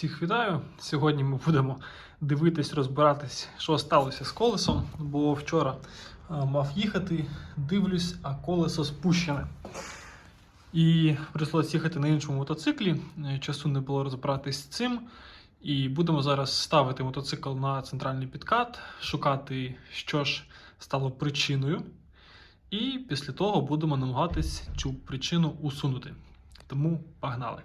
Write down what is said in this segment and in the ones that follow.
Всіх вітаю! Сьогодні ми будемо дивитись, розбиратись, що сталося з колесом, бо вчора е, мав їхати, дивлюсь, а колесо спущене. І прийшлося їхати на іншому мотоциклі. е, Часу не було розбиратись з цим. І будемо зараз ставити мотоцикл на центральний підкат, шукати, що ж стало причиною. І після того будемо намагатись цю причину усунути. Тому погнали!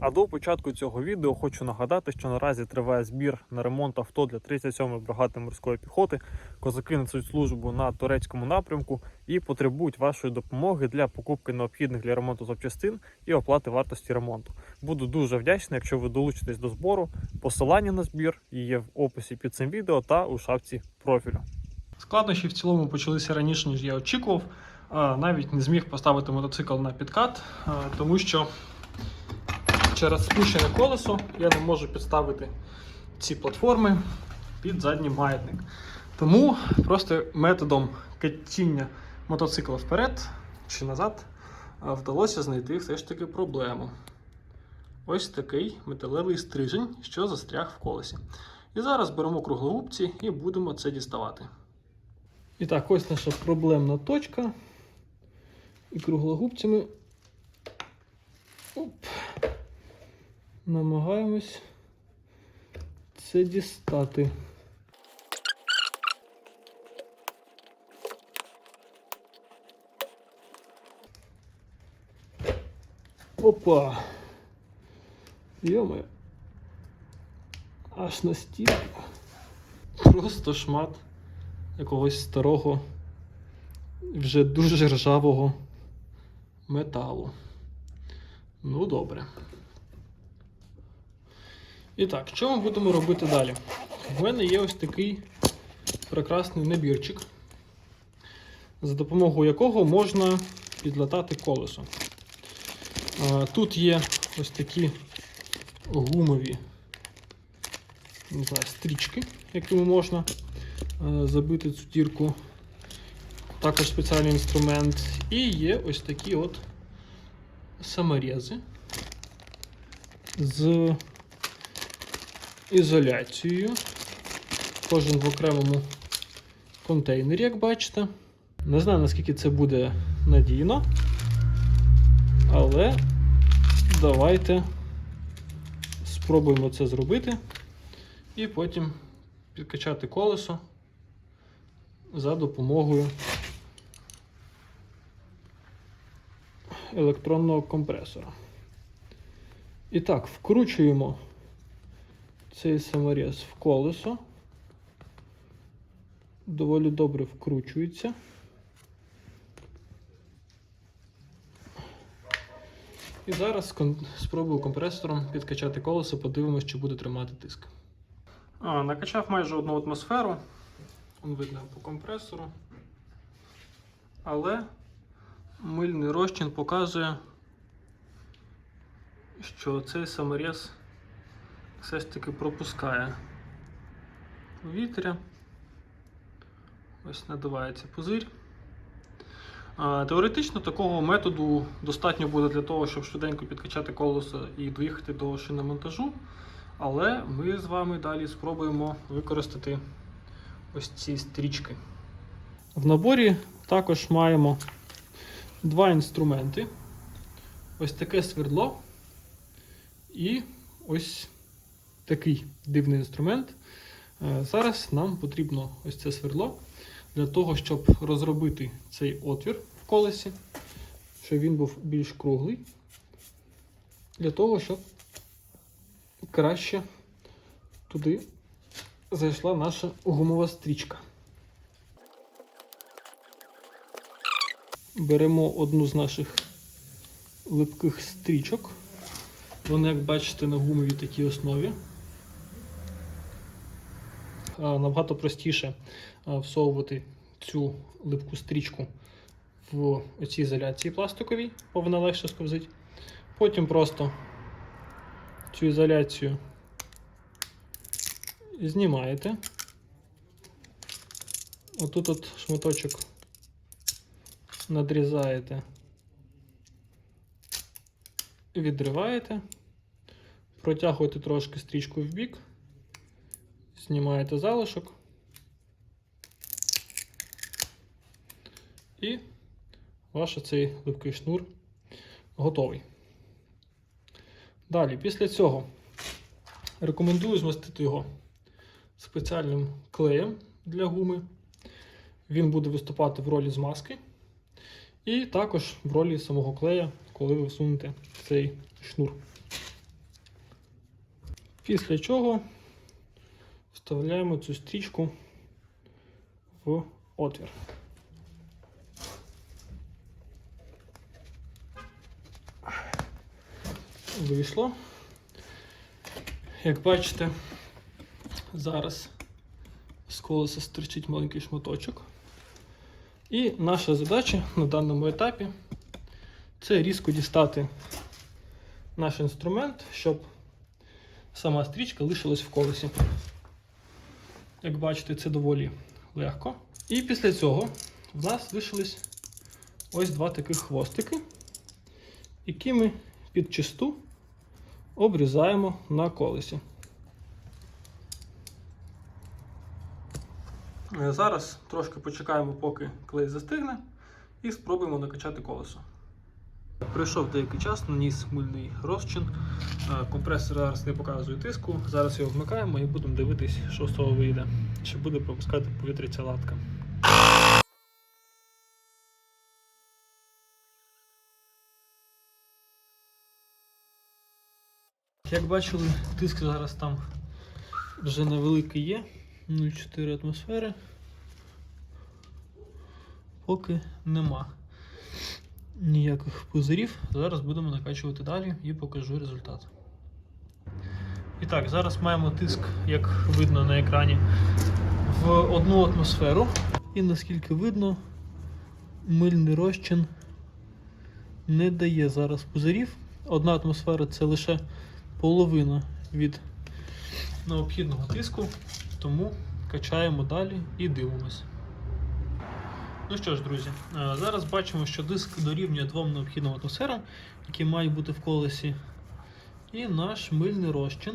А до початку цього відео хочу нагадати, що наразі триває збір на ремонт авто для 37-ї бригади морської піхоти. Козаки несуть службу на турецькому напрямку і потребують вашої допомоги для покупки необхідних для ремонту запчастин і оплати вартості ремонту. Буду дуже вдячний, якщо ви долучитесь до збору. Посилання на збір є в описі під цим відео та у шапці профілю. Складнощі в цілому почалися раніше, ніж я очікував. Навіть не зміг поставити мотоцикл на підкат, тому що через спущене колесо я не можу підставити ці платформи під задній маятник. Тому просто методом катіння мотоцикла вперед чи назад вдалося знайти все ж таки проблему. Ось такий металевий стрижень, що застряг в колесі. І зараз беремо круглогубці і будемо це діставати. І так, ось наша проблемна точка. І круглогубцями оп, намагаємось це дістати. Опа! Йоме. Аж настільки. Просто шмат якогось старого, вже дуже ржавого металу. Ну, добре. І так, що ми будемо робити далі? У мене є ось такий прекрасний набірчик, за допомогою якого можна підлатати колесо. Тут є ось такі гумові не знаю, стрічки, якими можна забити цю дірку. Також спеціальний інструмент. І є ось такі от саморези з ізоляцією. Кожен в окремому контейнері, як бачите. Не знаю, наскільки це буде надійно, але давайте спробуємо це зробити і потім підкачати колесо за допомогою електронного компресора. І так, вкручуємо цей саморез в колесо. Доволі добре вкручується. І зараз спробую компресором підкачати колесо, подивимось, чи буде тримати тиск. А, накачав майже одну атмосферу. Он видно по компресору. Але мильний розчин показує, що цей саморез все ж таки пропускає повітря. Ось надувається пузир. Теоретично такого методу достатньо буде для того, щоб швиденько підкачати колесо і доїхати до шиномонтажу. Але ми з вами далі спробуємо використати ось ці стрічки. В наборі також маємо два інструменти. Ось таке свердло і ось такий дивний інструмент. Е, Зараз нам потрібно ось це свердло для того, щоб розробити цей отвір в колесі, щоб він був більш круглий, для того, щоб краще туди зайшла наша гумова стрічка. Беремо одну з наших липких стрічок. Вони, як бачите, на гумовій такій основі. А, Набагато простіше всовувати цю липку стрічку в оцій ізоляції пластиковій, бо вона легше сковзить. Потім просто цю ізоляцію знімаєте. Отут от шматочок надрізаєте, відриваєте, протягуєте трошки стрічку в бік, знімаєте залишок. І ваш цей липкий шнур готовий. Далі, після цього рекомендую змастити його спеціальним клеєм для гуми. Він буде виступати в ролі змазки. І також в ролі самого клея, коли ви всунете цей шнур. Після чого вставляємо цю стрічку в отвір. Вийшло. Як бачите, зараз з колеса стирчить маленький шматочок. І наша задача на даному етапі це різко дістати наш інструмент, щоб сама стрічка лишилась в колесі. Як бачите, це доволі легко. І після цього в нас лишились ось два таких хвостики, які ми під чисту обрізаємо на колесі. Е, Зараз трошки почекаємо, поки клей застигне, і спробуємо накачати колесо. Пройшов деякий час, наніс мильний розчин. Е, Компресор зараз не показує тиску. Зараз його вмикаємо і будемо дивитись, що з того вийде. Чи буде пропускати повітря ця латка. Як бачили, тиск зараз там вже невеликий є. 0,4 атмосфери. Поки нема ніяких пузирів. Зараз будемо накачувати далі і покажу результат. І так, зараз маємо тиск, як видно на екрані, в одну атмосферу. І наскільки видно, мильний розчин не дає зараз пузирів. Одна атмосфера це лише половина від необхідного тиску, тому качаємо далі і дивимось. Ну що ж, друзі, е, зараз бачимо, що диск дорівнює двом необхідним атмосферам, які мають бути в колесі. І наш мильний розчин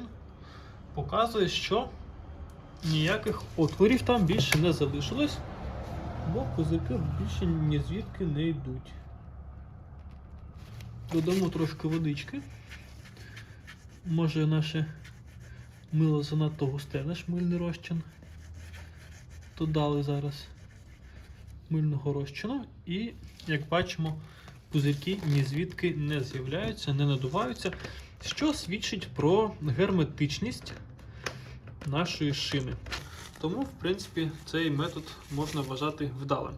показує, що ніяких отворів там більше не залишилось, бо пузирки більше ні звідки не йдуть. Додамо трошки водички. Може наше мило занадто густе, наш мильний розчин. Додали зараз мильного розчину і, як бачимо, пузирки ні звідки не з'являються, не надуваються, що свідчить про герметичність нашої шини. Тому, в принципі, цей метод можна вважати вдалим.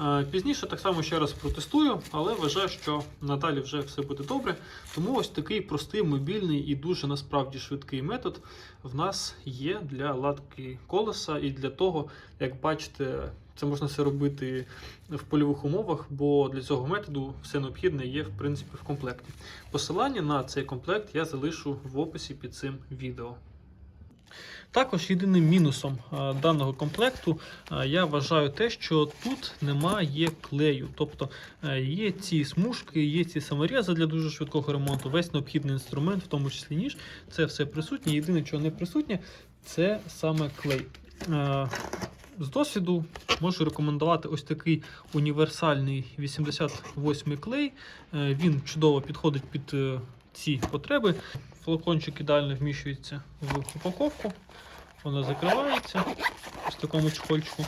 Е, Пізніше так само ще раз протестую, але вважаю, що надалі вже все буде добре. Тому ось такий простий, мобільний і дуже насправді швидкий метод в нас є для ладки колеса і для того, як бачите, це можна все робити в польових умовах, бо для цього методу все необхідне є в принципі в комплекті. Посилання на цей комплект я залишу в описі під цим відео. Також єдиним мінусом даного комплекту я вважаю те, що тут немає клею. Тобто е, є ці смужки, є ці саморези для дуже швидкого ремонту, весь необхідний інструмент, в тому числі ніж, це все присутнє. Єдине, що не присутнє, це саме клей. Е, З досвіду можу рекомендувати ось такий універсальний 88 клей. Е, Він чудово підходить під е, ці потреби. Флакончик ідеально вміщується в упаковку. Вона закривається ось в такому чехольчику.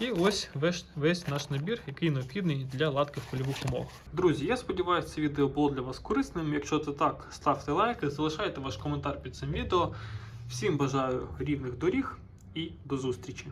І ось весь, весь наш набір, який необхідний для ладки в польових умовах. Друзі, я сподіваюся, це відео було для вас корисним. Якщо це так, ставте лайки, залишайте ваш коментар під цим відео. Всім бажаю рівних доріг і до зустрічі!